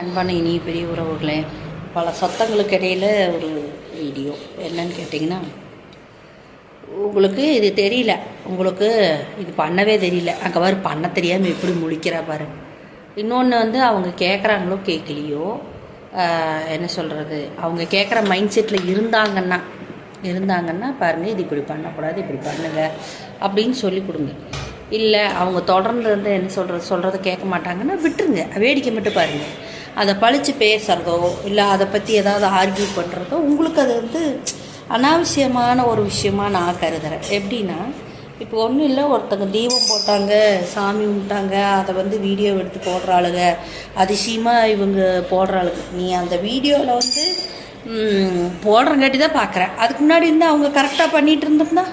அன்பான இனிய பெரிய உறவுகளே பல சத்தங்களுக்கு இடையில் ஒரு வீடியோ. என்னன்னு கேட்டிங்கன்னா உங்களுக்கு இது தெரியல. உங்களுக்கு இது பண்ணவே தெரியல. அங்கே பாரு பண்ண தெரியாமல் எப்படி முழிக்கிறா பாரு. இன்னொன்று வந்து அவங்க கேட்குறாங்களோ கேட்கலையோ என்ன சொல்கிறது அவங்க கேட்குற மைண்ட் செட்டில் இருந்தாங்கன்னா இருந்தாங்கன்னா பாருங்கள் இது இப்படி பண்ணக்கூடாது இப்படி பண்ணுங்க அப்படின்னு சொல்லி கொடுங்க. இல்லை அவங்க தொடர்ந்து வந்து என்ன சொல்கிறது சொல்கிறத கேட்க மாட்டாங்கன்னா விட்டுருங்க. வேடிக்கை மட்டும் பாருங்கள் அதை பழித்து பேசுகிறதோ இல்லை அதை பற்றி ஏதாவது ஆர்கியூ பண்ணுறதோ உங்களுக்கு அது வந்து அனாவசியமான ஒரு விஷயமாக நான் கருதுகிறேன் எப்படின்னா இப்போ ஒன்றும் இல்லை ஒருத்தங்க தீபம் போட்டாங்க சாமி கும்பிட்டாங்க அதை வந்து வீடியோ எடுத்து போடுற ஆளுங்க அதிசயமாக இவங்க போடுற ஆளுங்க நீ அந்த வீடியோவில் வந்து போடுறங்காட்டி தான் பார்க்குறேன் அதுக்கு முன்னாடி இருந்து அவங்க கரெக்டாக பண்ணிகிட்டு இருந்தோம்னா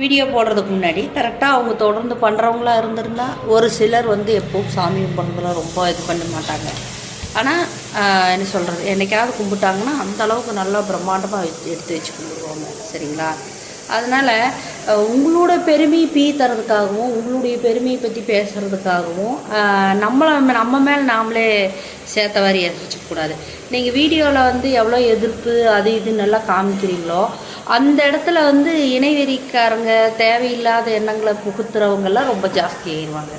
வீடியோ போடுறதுக்கு முன்னாடி கரெக்டாக அவங்க தொடர்ந்து பண்ணுறவங்களா இருந்திருந்தா ஒரு சிலர் வந்து எப்பவும் சாமி கும்பிட்றதுல ரொம்ப இது பண்ண மாட்டாங்க. ஆனால் என்ன சொல்கிறது என்னைக்காவது கும்பிட்டாங்கன்னா அந்த அளவுக்கு நல்லா பிரம்மாண்டமாக எடுத்து வச்சு கும்பிடுவாங்க. சரிங்களா? அதனால் உங்களோட பெருமையை பீ தரதுக்காகவும் உங்களுடைய பெருமையை பற்றி பேசுகிறதுக்காகவும் நம்மளை நம்ம மேலே நாமளே சேர்த்த வாரி எதிர்ச்சிக்கூடாது நீங்கள் வீடியோவில் வந்து எவ்வளோ எதிர்ப்பு அது இது நல்லா காமிக்கிறீங்களோ அந்த இடத்துல வந்து இணைவெறிக்காரங்க தேவையில்லாத எண்ணங்களை புகுத்துறவங்கெல்லாம் ரொம்ப ஜாஸ்தி ஆயிடுவாங்க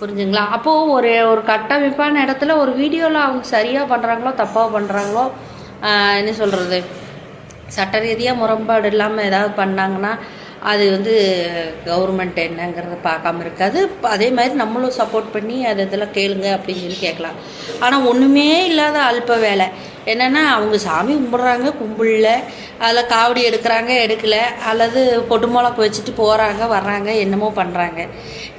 புரிஞ்சுங்களா? அப்போது ஒரு ஒரு கட்டமைப்பான இடத்துல ஒரு வீடியோவில் அவங்க சரியாக பண்ணுறாங்களோ தப்பாக பண்ணுறாங்களோ என்ன சொல்கிறது சட்ட ரீதியாக முரண்பாடு இல்லாமல் ஏதாவது பண்ணாங்கன்னா அது வந்து கவர்மெண்ட் என்னங்கிறத பார்க்காம இருக்காது. அதே மாதிரி நம்மளும் சப்போர்ட் பண்ணி அது இதெல்லாம் கேளுங்க அப்படின்னு சொல்லி கேட்கலாம். ஆனால் ஒன்றுமே இல்லாத அல்ப வேலை. என்னென்னா அவங்க சாமி கும்பிட்றாங்க கும்பிடல. அதில் காவடி எடுக்கிறாங்க எடுக்கல. அல்லது பொட்டு முளக்கு வச்சுட்டு போகிறாங்க வர்றாங்க என்னமோ பண்ணுறாங்க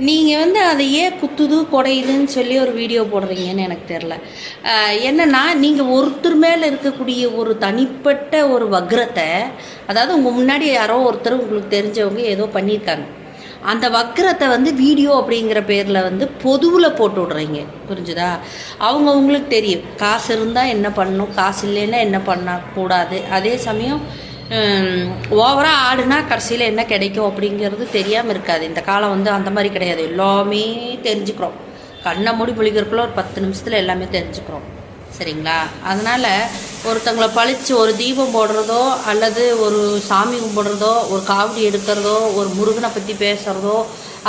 நீங்கள் வந்து அதை ஏன் குத்துது குடையுதுன்னு சொல்லி ஒரு வீடியோ போடுறீங்கன்னு எனக்கு தெரில என்னென்னா நீங்கள் ஒருத்தர் மேலே இருக்கக்கூடிய ஒரு தனிப்பட்ட ஒரு வக்ரத்தை அதாவது உங்கள் முன்னாடி யாரோ ஒருத்தர் உங்களுக்கு தெரிஞ்சவங்க ஏதோ பண்ணியிருக்காங்க. அந்த வக்கரத்தை வந்து வீடியோ அப்படிங்கிற பேரில் வந்து பொதுவில் போட்டு விட்றீங்க. புரிஞ்சுதா? அவங்க அவங்களுக்கு தெரியும். காசு இருந்தால் என்ன பண்ணணும் காசு இல்லைன்னா என்ன பண்ணக்கூடாது அதே சமயம் ஓவராக ஆடுனா கடைசியில் என்ன கிடைக்கும் அப்படிங்கிறது தெரியாமல் இருக்காது. இந்த காலம் வந்து அந்த மாதிரி கிடையாது. எல்லாமே தெரிஞ்சுக்கிறோம். கண்ணை மூடி பொழிக்கிறக்குள்ள ஒரு பத்து நிமிஷத்தில் எல்லாமே தெரிஞ்சுக்கிறோம். சரிங்களா? அதனால் ஒருத்தங்களை பழித்து ஒரு தீபம் போடுறதோ அல்லது ஒரு சாமி கும்பிடுறதோ ஒரு காவடி எடுக்கிறதோ ஒரு முருகனை பற்றி பேசுகிறதோ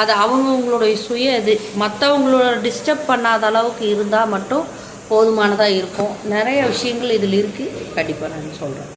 அது அவங்கவுங்களுடைய சுய இது. மற்றவங்களோட டிஸ்டர்ப் பண்ணாத அளவுக்கு இருந்தால் மட்டும் போதுமானதாக இருக்கும். நிறைய விஷயங்கள் இதில் இருக்குது கண்டிப்பாக நான் சொல்கிறேன்